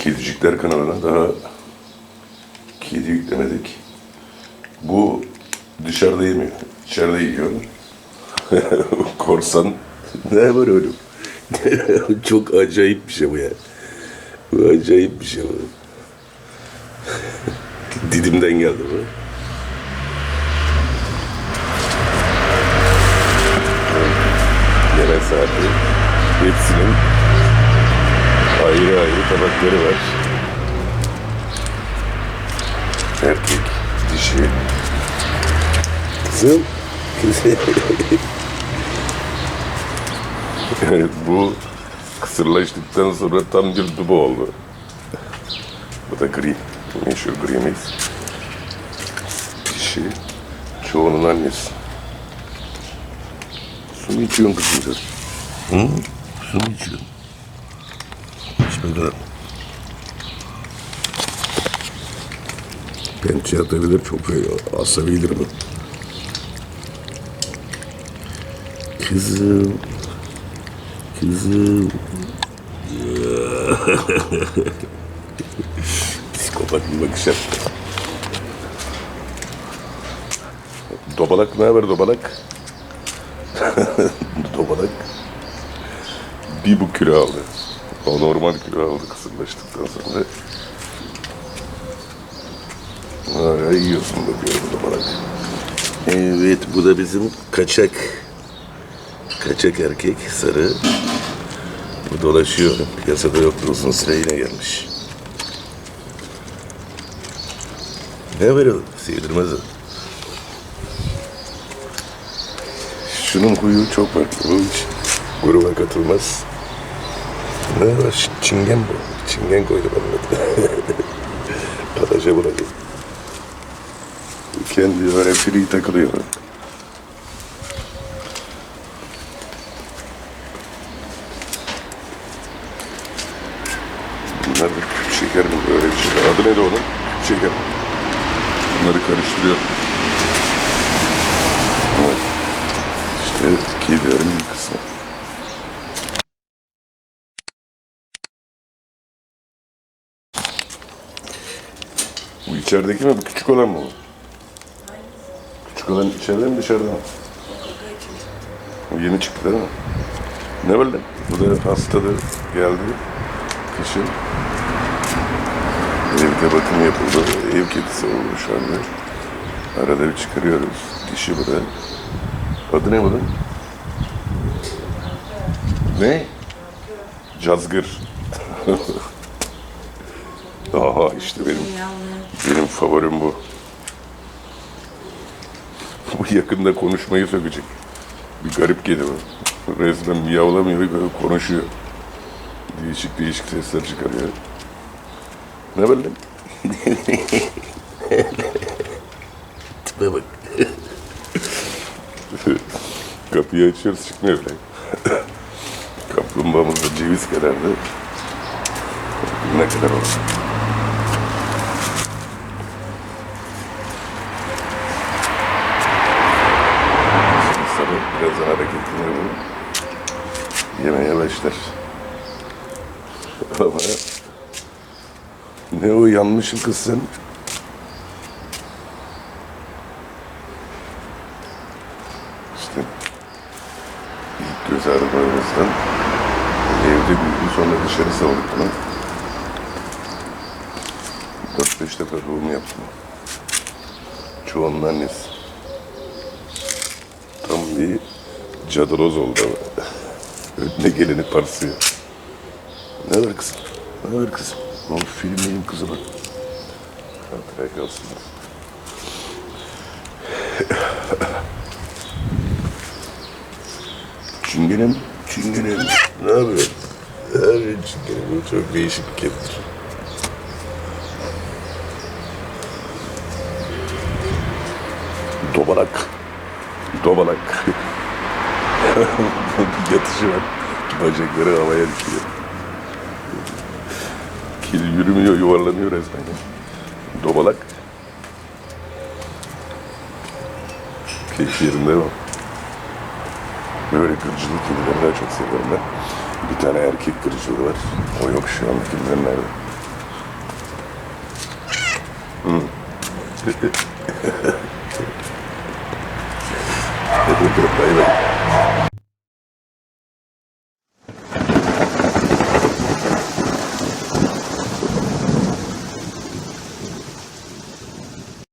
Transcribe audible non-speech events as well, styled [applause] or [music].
Kedicikler kanalına daha kedi yüklemedik. Bu dışarıda yemiyor. İçeride yiyor. [laughs] Korsan. Ne var oğlum? [laughs] Çok acayip bir şey bu ya. Bu acayip bir şey bu. [laughs] Didim'den geldi bu. Yeme saati. Hepsinin ayrı ayrı tabakları var. Erkek, dişi. Kızım. [laughs] evet, bu kısırlaştıktan sonra tam bir duba oldu. Bu da gri. Meşhur grimiz. Dişi. Çoğunun annesi. Su mu içiyorsun kızım sen? Hı? Su mu içiyorsun? Bakalım. Pençe atabilir çok. Asabilir bu. Kızım. Kızım. [laughs] Psikopat bir bakış attı. Dobalak ne haber dobalak? [laughs] dobalak bir bu kilo aldı. O normal kilo aldı kısırlaştıktan sonra. Hala yiyorsun bakıyorum dobalak. Evet bu da bizim kaçak. Kaçak erkek sarı. Bu dolaşıyor. Piyasada yoktu uzun süre yine gelmiş. Ne var o? Seyirmez o. Şunun huyu çok farklı. Bu hiç gruba katılmaz. Ne? Çingen bu. Çingen koydu bana. [laughs] Pataja bırakıyor. Kendi öyle free takılıyor. Bunlar da küp şeker mi? Böyle bir şey. Adı neydi onun? Küp şeker. Bunları karıştırıyor. İşte bir kısmı. İçerideki mi? Bu küçük olan mı? bu? Küçük olan içeride mi dışarıda mı? O yeni çıktı değil mi? Ne böyle? Bu da hastadı geldi. Kışın. Evde bakım yapıldı. Ev kedisi oldu şu anda. Arada bir çıkarıyoruz. Dişi bu da. Adı ne bunun? Ne? Cazgır. [laughs] Aha işte benim benim favorim bu. Bu yakında konuşmayı sökecek. Bir garip kedi bu. Resmen miyavlamıyor, konuşuyor. Değişik değişik sesler çıkarıyor. Ne böyle? [laughs] Tipe bak. [laughs] Kapıyı açıyoruz çıkmıyor bile. Kaplumbağamız da ceviz kadardı. Ne kadar olsun. Sabah birazdan hareketlenir bu. Yemeye başlar. Ama ne o yanmışsın kız sen? İşte ilk göz ağrılarımızdan evde büyüdü sonra dışarı savurduk bunu. 4-5 defa doğum yaptım. Çoğunun annesi. Bir cadaloz oldu. Önüne geleni parsıyor. Ne var kızım? Ne var kızım? Ne oldu film benim kızıma? Hatıra kalsın. Çingenem, çingenem. Ne yapıyorsun? Ne yapıyorsun çingenem? Bu çok değişik bir kedidir. Dobalak domalak [laughs] yatışı var. Bacakları havaya düşüyor. Kil yürümüyor, yuvarlanıyor resmen. Domalak. Keyif yerinde mi? Böyle kırıcılık kedileri daha çok seviyorum ben. Bir tane erkek kırıcılığı var. O yok şu an kedilerin nerede? Hmm. [laughs] Puto,